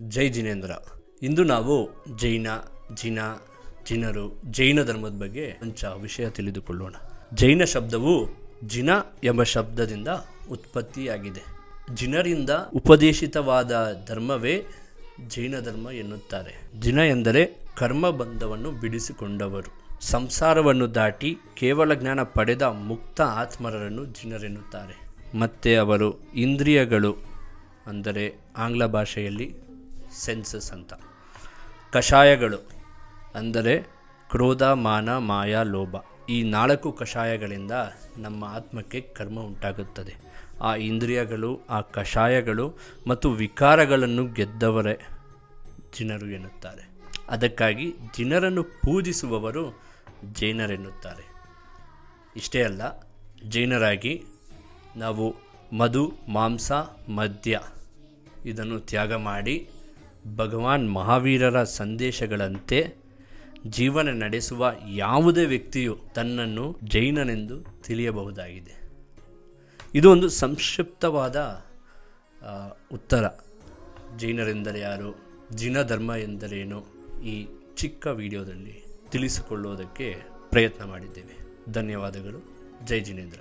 ಜೈ ಜಿನೇಂದ್ರ. ಇಂದು ನಾವು ಜೈನ, ಜಿನ, ಜಿನರು, ಜೈನ ಧರ್ಮದ ಬಗ್ಗೆ ಕೊಂಚ ವಿಷಯ ತಿಳಿದುಕೊಳ್ಳೋಣ. ಜೈನ ಶಬ್ದವು ಜಿನ ಎಂಬ ಶಬ್ದದಿಂದ ಉತ್ಪತ್ತಿಯಾಗಿದೆ. ಜಿನರಿಂದ ಉಪದೇಶಿತವಾದ ಧರ್ಮವೇ ಜೈನ ಧರ್ಮ ಎನ್ನುತ್ತಾರೆ. ಜಿನ ಎಂದರೆ ಕರ್ಮ ಬಂಧವನ್ನು ಬಿಡಿಸಿಕೊಂಡವರು. ಸಂಸಾರವನ್ನು ದಾಟಿ ಕೇವಲ ಜ್ಞಾನ ಪಡೆದ ಮುಕ್ತ ಆತ್ಮರನ್ನು ಜಿನರೆನ್ನುತ್ತಾರೆ. ಮತ್ತು ಅವರು ಇಂದ್ರಿಯಗಳು ಅಂದರೆ ಆಂಗ್ಲ ಭಾಷೆಯಲ್ಲಿ ಸೆನ್ಸಸ್ ಅಂತ. ಕಷಾಯಗಳು ಅಂದರೆ ಕ್ರೋಧ, ಮಾನ, ಮಾಯಾ, ಲೋಭ ಈ ನಾಲ್ಕು ಕಷಾಯಗಳಿಂದ ನಮ್ಮ ಆತ್ಮಕ್ಕೆ ಕರ್ಮ ಉಂಟಾಗುತ್ತದೆ. ಆ ಇಂದ್ರಿಯಗಳು, ಆ ಕಷಾಯಗಳು ಮತ್ತು ವಿಕಾರಗಳನ್ನು ಗೆದ್ದವರೇ ಜಿನರು ಎನ್ನುತ್ತಾರೆ. ಅದಕ್ಕಾಗಿ ಜಿನರನ್ನು ಪೂಜಿಸುವವರು ಜೈನರೆನ್ನುತ್ತಾರೆ. ಇಷ್ಟೇ ಅಲ್ಲ, ಜೈನರಾಗಿ ನಾವು ಮಧು, ಮಾಂಸ, ಮದ್ಯ ಇದನ್ನು ತ್ಯಾಗ ಮಾಡಿ ಭಗವಾನ್ ಮಹಾವೀರರ ಸಂದೇಶಗಳಂತೆ ಜೀವನ ನಡೆಸುವ ಯಾವುದೇ ವ್ಯಕ್ತಿಯು ತನ್ನನ್ನು ಜೈನನೆಂದು ತಿಳಿಯಬಹುದಾಗಿದೆ. ಇದು ಒಂದು ಸಂಕ್ಷಿಪ್ತವಾದ ಉತ್ತರ. ಜೈನರೆಂದರೆ ಯಾರು? ಜಿನ ಧರ್ಮ ಎಂದರೇನು? ಈ ಚಿಕ್ಕ ವಿಡಿಯೋದಲ್ಲಿ ತಿಳಿಸಿಕೊಳ್ಳುವುದಕ್ಕೆ ಪ್ರಯತ್ನ ಮಾಡಿದ್ದೇವೆ. ಧನ್ಯವಾದಗಳು. ಜೈ ಜಿನೇಂದ್ರ.